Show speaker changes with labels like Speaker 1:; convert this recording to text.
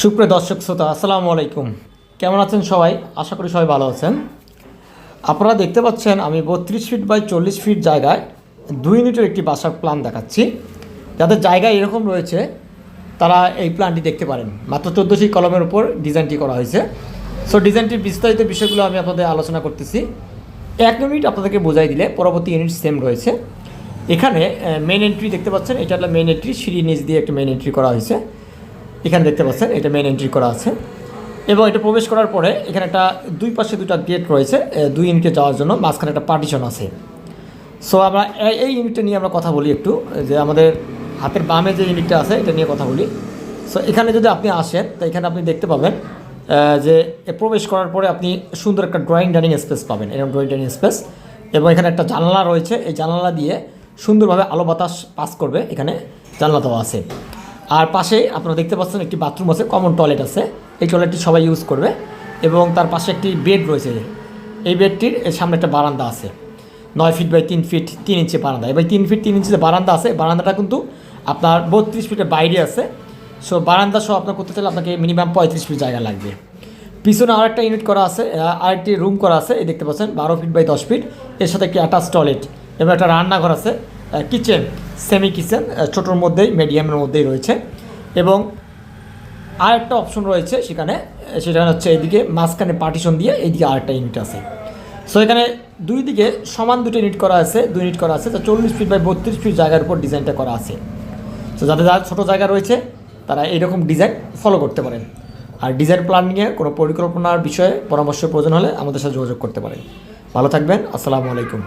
Speaker 1: সুপ্রিয় দর্শক শ্রোতা, আসসালামু আলাইকুম। কেমন আছেন সবাই? আশা করি সবাই ভালো আছেন। আপনারা দেখতে পাচ্ছেন, আমি বত্রিশ ফিট বাই চল্লিশ ফিট জায়গায় দুই ইউনিটের একটি বাসার প্ল্যান দেখাচ্ছি। যাদের জায়গা এরকম রয়েছে, তারা এই প্ল্যানটি দেখতে পারেন। মাত্র চোদ্দোশি কলমের উপর ডিজাইনটি করা হয়েছে। সো ডিজাইনটির বিস্তারিত বিষয়গুলো আমি আপনাদের আলোচনা করতেছি। এক ইউনিট আপনাদেরকে বোঝাই দিলে পরবর্তী ইউনিট সেম রয়েছে। এখানে মেন এন্ট্রি দেখতে পাচ্ছেন, এটা হলো মেন এন্ট্রি সিঁড়ি নিচ দিয়ে একটা মেন এন্ট্রি করা হয়েছে। এখানে দেখতে পাচ্ছেন, এটা মেন এন্ট্রি করা আছে। এবং এটা প্রবেশ করার পরে এখানে একটা দুই পাশে দুটা গেট রয়েছে দুই ইউনিটে যাওয়ার জন্য, মাঝখানে একটা পার্টিশন আছে। সো আমরা এই- ইউনিটটা নিয়ে আমরা কথা বলি একটু, যে আমাদের হাতের বামে যে ইউনিটটা আছে, এটা নিয়ে কথা বলি। সো এখানে যদি আপনি আসেন, তো এখানে আপনি দেখতে পাবেন যে প্রবেশ করার পরে আপনি সুন্দর একটা ড্রয়িং ডাইনিং স্পেস পাবেন, এরকম ড্রয়িং ডাইনিং স্পেস এবং এখানে একটা জানালা রয়েছে, এই জানালা দিয়ে সুন্দরভাবে আলো বাতাস পাস করবে, এখানে জানলা দেওয়া আছে। আর পাশে আপনারা দেখতে পাচ্ছেন একটি বাথরুম আছে কমন টয়লেট আছে। এই টয়লেটটি সবাই ইউজ করবে এবং তার পাশে একটি বেড রয়েছে। এই বেডটির সামনে একটা বারান্দা আছে। নয় ফিট বাই তিন ফিট তিন ইঞ্চি বারান্দা। এবার তিন ফিট তিন ইঞ্চি বারান্দা আছে, বারান্দাটা কিন্তু আপনার বত্রিশ ফিটের বাইরে আছে। সো বারান্দা সহ আপনার করতে চাইলে আপনাকে মিনিমাম পঁয়ত্রিশ ফিট জায়গা লাগবে। পিছনে আরেকটা ইউনিট করা আছে আরেকটি রুম করা আছে। এই দেখতে পাচ্ছেন, বারো ফিট বাই দশ ফিট এর সাথে একটি অ্যাটাচ টয়লেট এবং একটা রান্নাঘর আছে। কিচেন সেমি কিচেন ছোটোর মধ্যেই মিডিয়ামের মধ্যেই রয়েছে। এবং আরেকটা অপশন রয়েছে সেখানে, সেটা হচ্ছে এইদিকে মাঝখানে পার্টিশন দিয়ে এইদিকে আরেকটা ইউনিট আছে। সো এখানে দুই দিকে সমান দুটো ইউনিট করা আছে, দুই ইউনিট করা আছে। তো চল্লিশ ফিট বাই বত্রিশ ফিট জায়গার উপর ডিজাইনটা করা আছে। তো যাদের যার ছোটো জায়গা রয়েছে, তারা এইরকম ডিজাইন ফলো করতে পারেন। আর ডিজাইন প্ল্যান নিয়ে কোনো পরিকল্পনার বিষয়ে পরামর্শ প্রয়োজন হলে আমাদের সাথে যোগাযোগ করতে পারেন। ভালো থাকবেন, আসসালামু আলাইকুম।